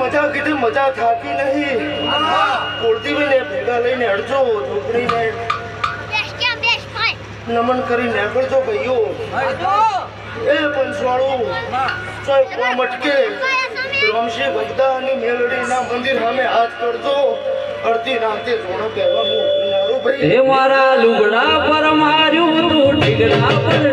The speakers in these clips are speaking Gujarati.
મજા કીધી મજા થાતી નહીં. ભેગા લઈને અડજો છોકરીને. નમન કરી નીકળજો ભાઈઓ. એ પંચવાળો ચોય કોમ અટકે રામશે ભક્તાની મેલડીના મંદિર સામે હાથ કરજો. અડધી રાતે જોડો કહેવા હું ભાઈ. હે મારા લુગડા પર માર્યું તું ઠીકડા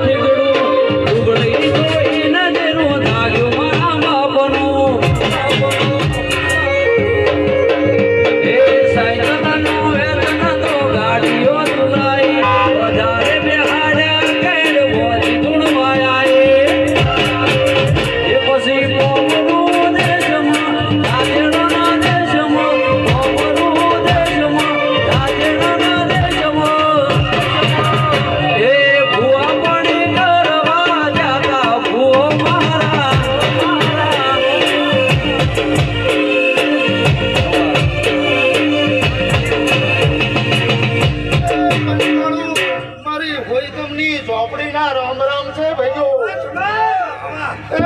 એ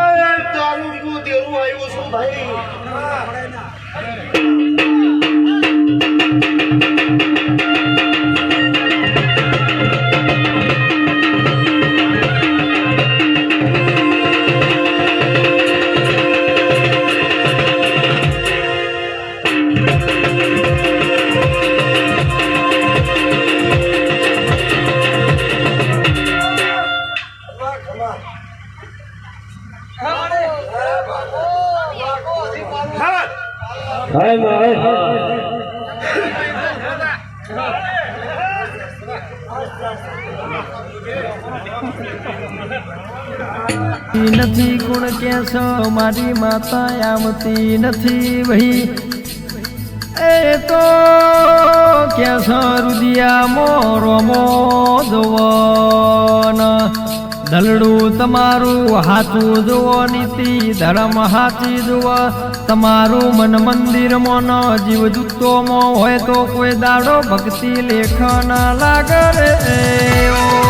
દારૂ તેરું આવ્યું છું ભાઈ. નથી ગુણ કેસો મારી માતા આવતી નથી વહી. એ તો કેસો રુદિયા મોરો મોદવન દલડું તમારું હાથું જુઓ નીતિ, ધર્મ હાથી જુઓ. તમારું મન મંદિર મોન જીવ જૂતોમાં હોય તો કોઈ દાડો ભક્તિ લેખના લાગે ઓ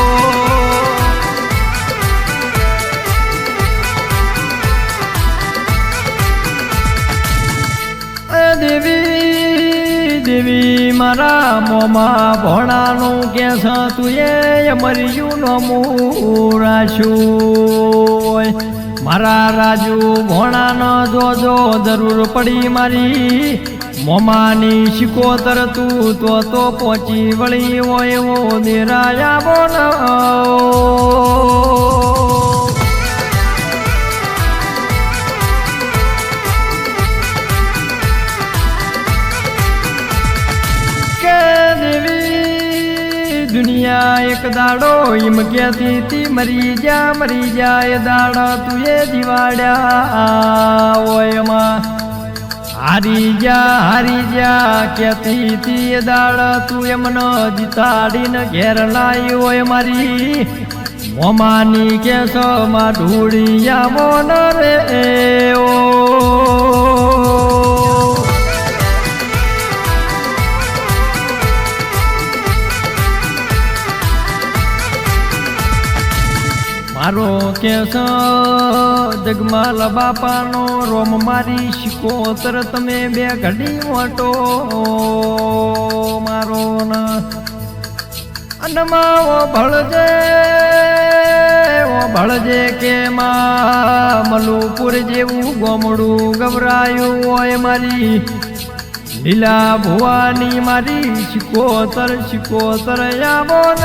દેવી મારા મોમાં ભણાનું કે છે તું એ મર્યું નો મૂરાશું મારા રાજુ ભોણાનો જોજો જરૂર પડી મારી. મોમાની શિકોતર તું તો તો પહોંચી વળી હોય એવો નિરાયા બોલ એક દાડો એમ ક્યાંથી તી મરી જા, મરી જાય દાડા તું એ દિવાડ્યા ઓયમાં હારી જા હારી જા, ક્યાંથી તી દાડા તું એમનો જીતાડીને ઘેર લાવી હોય મારી. મોમાની કેસો માં ઢૂળિયા મોન રે, ઓ મારો કેસ જગમાલ બાપાનો રોમ મારી શિકોતર, તમે બે ઘડી મોટો મારો ના અનમાવો ભળજે, ઓ ભળજે કે માં મલુપુર જેવું ગોમડું ગભરાયું હોય મારી. લીલા ભુવાની મારી શિકોતર શિકોતર આવો ન